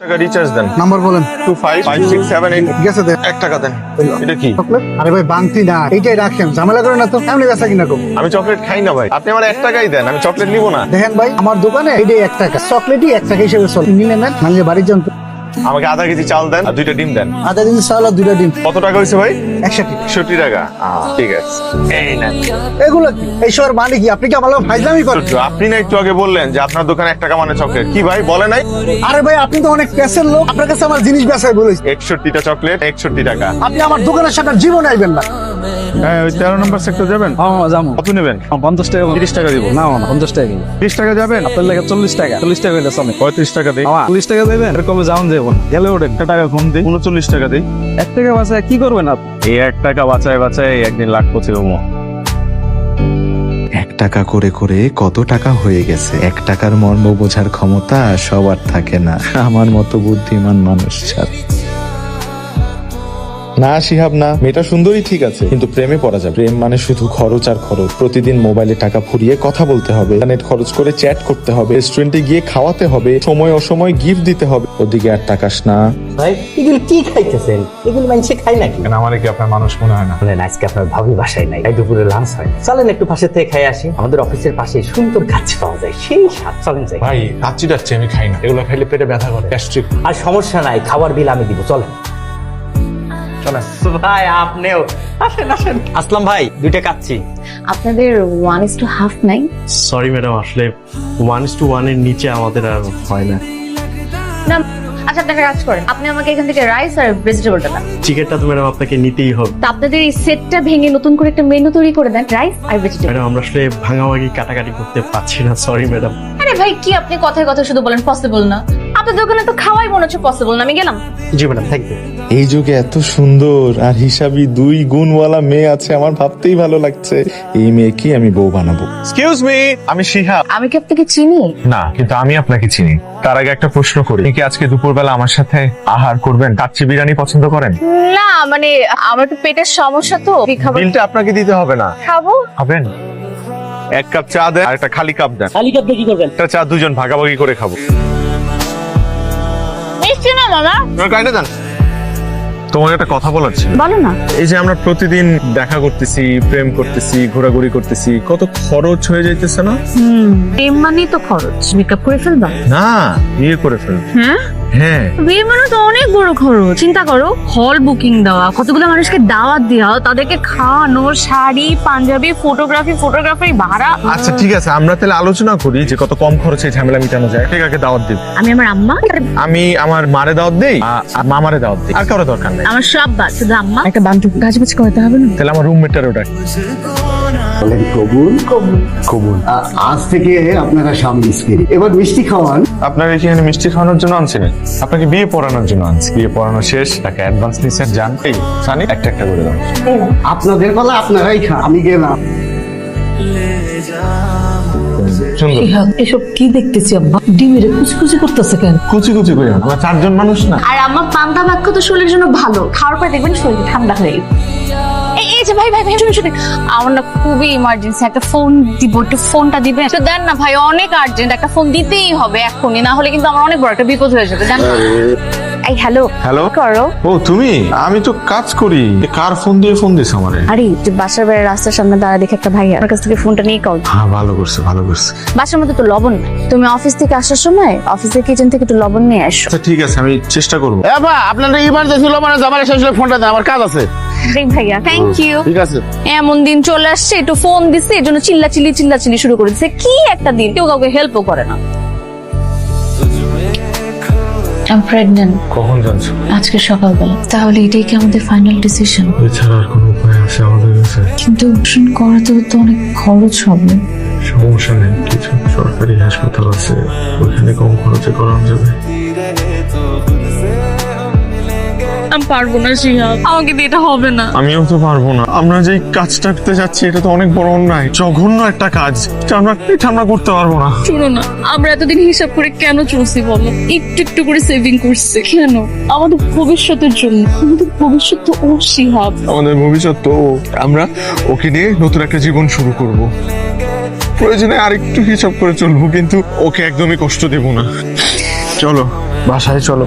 টাকা রিচার্জ দেন। নাম্বার বলেন। Two five five six seven eight গেছে দেন এক টাকা দেন। এটা কি? চকলেট আরে ভাই বাংতি না। এইটাই রাখেন। ঝামেলা করে না তো। বেচা কিনা আমি চকলেট খাই না ভাই। আপনি আমার এক টাকাই দেন। আমি চকলেট নিবো না। দেখেন ভাই আমার দোকানে এইটাই এক টাকা। চকলেটই এক টাকা হিসেবে চলে। নিলে নেন নাহলে বাড়ির তো। আমাকে আধা কেজি চাল দেন আর দুইটা ডিম দেন। আধা দিন চাল আর দুইটা ডিম। কত টাকা হয়েছে ভাই? একসাথে একষট্টি টাকা। ঠিক আছে। এই নেন। এগুলো কি? এইসবের মানে কি আপনি কি আমার ফাইজলামি করেন? আপনি না একটু আগে বললেন যে আপনার দোকানে এক টাকা মানে চকলেট। কি ভাই বলে নাই? আরে ভাই আপনি তো অনেক ক্যাশের লোক। আপনার কাছে আমার জিনিস বেচাই বলেছি একষট্টিটা চকলেট একষট্টি টাকা। আপনি আমার দোকানের সাথে জীবন আইবেন না। হ্যাঁ ওই তেরো নম্বর সেক্টর যাবেন? হ্যাঁ যাব। কত নেবেন? পঞ্চাশ টাকা তিরিশ টাকা দিব। না না পঞ্চাশ টাকা। দিবো তিরিশ টাকা যাবেন? আপনার লাগে চল্লিশ টাকা। চল্লিশ টাকা হইলে চলে। পঁয়ত্রিশ টাকা দিই। চল্লিশ টাকা দেবেন এরকম যাওন যাব না। গেলে ওর একটা টাকা কম দিই। উনচল্লিশ টাকা দিই। এক টাকা বাঁচায় কি করবেন আপনি? এই এক টাকা বাঁচায় বাঁচায় একদিন লাখ পথে এক টাকা করে করে কত টাকা হয়ে গেছে? এক টাকার মর্ম বোঝার ক্ষমতা সবার থাকে না। আমার মতো বুদ্ধিমান মানুষ ছাড়া। না শিহাব না। মেয়েটা সুন্দরী ঠিক আছে। কিন্তু প্রেমে পড়া যাবে। প্রেম মানে শুধু খরচ আর খরচ। প্রতিদিন মোবাইলে টাকা ফুরিয়ে কথা বলতে হবে। ইন্টারনেট খরচ করে চ্যাট করতে হবে। রেস্টুরেন্টে গিয়ে খাওয়াতে হবে। সময় অসময় গিফট দিতে হবে। ওদিকে আর টাকাস না। ভাই এগুলো কি খাইতেছেন? এগুলো মানুষে খাই নাকি? আমার কি আপনার মানুষ মনে হয় না? বলেন আজকে আপনার ভাবি বাসায় নাই। তাই দুপুরে লাঞ্চ হয়। চলেন একটু পাশে থেকে খাই আসি। আমাদের অফিসের পাশে সুন্দর গাছ পাওয়া যায়। সেই স্বাদ। চলেন যাই। ভাই কাচ্চি যাচ্ছে আমি খাই না। এগুলো খাইলে পেটে ব্যথা করে গ্যাস্ট্রিক আর সমস্যা নাই খাবার বিল আমি দিব। চলেন। চলেন। ভাই আপনিও। আসেন আসেন। আসলাম ভাই দুইটা কাচ্ছি। আপনাদের ওয়ান ইস টু হাফ নাই সরি ম্যাডাম আসলে ওয়ান ইস টু ওয়ানের নিচে আমাদের আর হয় না। না আচ্ছা আপনি একটা কাজ করেন। আপনি আমাকে এখান থেকে রাইস আর ভেজিটেবলটা দেন। চিকেনটা তো ম্যাডাম আপনাকে নিতেই হবে। তা আপনাদের এই সেটটা ভেঙে নতুন করে একটা মেনু তৈরি করে দেন রাইস আর ভেজিটেবল ম্যাডাম আমরা আসলে ভাঙাভাঙি কাটাকাটি করতে পারছি না সরি ম্যাডাম আরে ভাই কি আপনি কথায় কথা শুধু বলেন পসিবল না। আপনার দোকানে তো খাওয়াই মনে হচ্ছে পসিবল না। আমি গেলাম। জি ম্যাডাম থ্যাংক ইউ এই যুগে এত সুন্দর আর হিসাবি দুই গুণওয়ালা মেয়ে আছে আমার ভাবতেই ভালো লাগছে। এই আমি বউ বানাবো? এক্সকিউজ মি আমি শিহাব আমি কি আপনাকে চিনি? না কিন্তু আমি আপনাকে চিনি। তার আগে একটা প্রশ্ন করি। আপনি কি আজকে দুপুরবেলা আমার সাথে আহার করবেন? কাচ্চি বিরিয়ানি পছন্দ করেন? না মানে আমার একটু পেটের সমস্যা তো। এই খাবার বিলটা আপনাকে দিতে হবে না। খাব। খাবেন? এক কাপ চা দেন আর একটা খালি কাপ দেন। খালি কাপটা কি করবেন? একটা চা দুজন ভাগাভাগি করে খাব। তোমার তোমাকে একটা কথা বলার ছিল। বলো না। এই যে আমরা প্রতিদিন দেখা করতেছি প্রেম করতেছি ঘোরাঘুরি করতেছি কত খরচ হয়ে যাইতেছে না? হুম প্রেম মানেই তো খরচ। মেকআপ করে ফেলবা? না বিয়ে করে ফেল হ্যাঁ? হ্যাঁ। বিয়ে মানে তো অনেক বড় খরচ। চিন্তা করো হল বুকিং দেওয়া কতগুলো মানুষকে দাওয়াত দেওয়া তাদেরকে খাওয়ানো শাড়ি পাঞ্জাবি ফটোগ্রাফি ফটোগ্রাফারি ভাড়া। আচ্ছা ঠিক আছে আমরা তাহলে আলোচনা করি যে কত কম খরচে এই ঝামেলা মিটানো যায়। ঠিক আছে দাওয়াত দিব? আমি আমার আম্মা। আমি আমার মারে দাওয়াত দেই আর মামারে দাওয়াত দিই। আর কারও দরকার নেই। আমার সব বাদ শুধু আম্মা। একটা বান্ধব গাছবাজ করতে হবে না? তাহলে আমার রুমমেটারও ডাকি বলেন কবুল? কবুল। কবুল আজ থেকে আপনারা স্বামী স্ত্রী এবার মিষ্টি খাওয়ান। আপনার এখানে মিষ্টি খাওয়ানোর জন্য আনছিলেন। আপনাকে বিয়ে পড়ানোর জন্য আনছি। বিয়ে পড়ানো শেষ তাকে অ্যাডভান্স নিচ্ছেন যান। এই সানি একটা একটা করে দাও। আপনাদের বলা আপনারাই খান আমি গেলাম। এসব কি দেখতেছি আব্বা? ডিমের কুচকুচি করতেছে কেন? কুচি কুচি করে আমরা চারজন মানুষ না। আর আমার পান্তা বাক্য তো শরীরের জন্য ভালো? খাওয়ার পর দেখবেন শরীর ঠান্ডা হয়ে গেছে। এই ভাই ভাই ভাই শুনুন শুনুন। আমার না খুবই ইমার্জেন্সি একটা ফোন দিব একটু ফোনটা দিবেন? তো দেন না ভাই অনেক আর্জেন্ট একটা ফোন দিতেই হবে এখনই না হলে কিন্তু আমার অনেক বড় একটা বিপদ হয়ে যাবে দেন এই হ্যালো হ্যালো করো? ও তুমি? আমি তো কাজ করি। কার ফোন দিয়ে ফোন দিস আমারে? আরে তুই বাসার বাইরে রাস্তার সামনে দাঁড়া দেখে একটা ভাই আমার কাছ থেকে ফোনটা নিয়ে কল হ্যাঁ ভালো করছে ভালো করছে। বাসার মধ্যে তো লবণ। তুমি অফিস থেকে আসার সময় অফিসের কিচেন থেকে একটু লবণ নিয়ে আসো আচ্ছা ঠিক আছে আমি চেষ্টা করব। আপনাদের ইমার্জেন্সি হলো মানে আমার শেষ ফোনটা দেন আমার কাজ আছে। ভাইয়া থ্যাংক ইউ ঠিক আছে। এমন দিন চলে আসছে একটু ফোন দিছে এই জন্য চিল্লা চিল্লি চিল্লা চিল্লি শুরু করে দিচ্ছে কি একটা দিন কেউ কাউকে হেল্পও করে না। I'm pregnant কখন জানছো? আজকে সকালবেলা। তাহলে এটাই কি আমাদের ফাইনাল ডিসিশন এছাড়া আর কোনো উপায় আছে আমাদের কাছে? কিন্তু অপারেশন করাতে তো অনেক খরচ হবে। সমস্যা নেই কিছু সরকারি হাসপাতাল আছে ওইখানে কম খরচে করানো যাবে। আমি পারব না শিহাব আমাকে দিয়ে এটা হবে না। আমিও তো পারব না। আমরা যে কাজটা করতে যাচ্ছি এটা তো অনেক বড় অন্যায়। জঘন্য একটা কাজ এটা আমরা এটা আমরা করতে পারব না। শোনো না আমরা এতদিন হিসাব করে কেন চলছি বলো? একটু একটু করে সেভিং করছি কেন? আমাদের ভবিষ্যতের জন্য আমাদের ভবিষ্যৎ তো ও শিহাব আমাদের ভবিষ্যৎ তো ও। আমরা ওকে নিয়ে নতুন একটা জীবন শুরু করব। প্রয়োজনে আরেকটু হিসাব করে চলবো কিন্তু ওকে একদমই কষ্ট দেব না। চলো বাসায় চলো।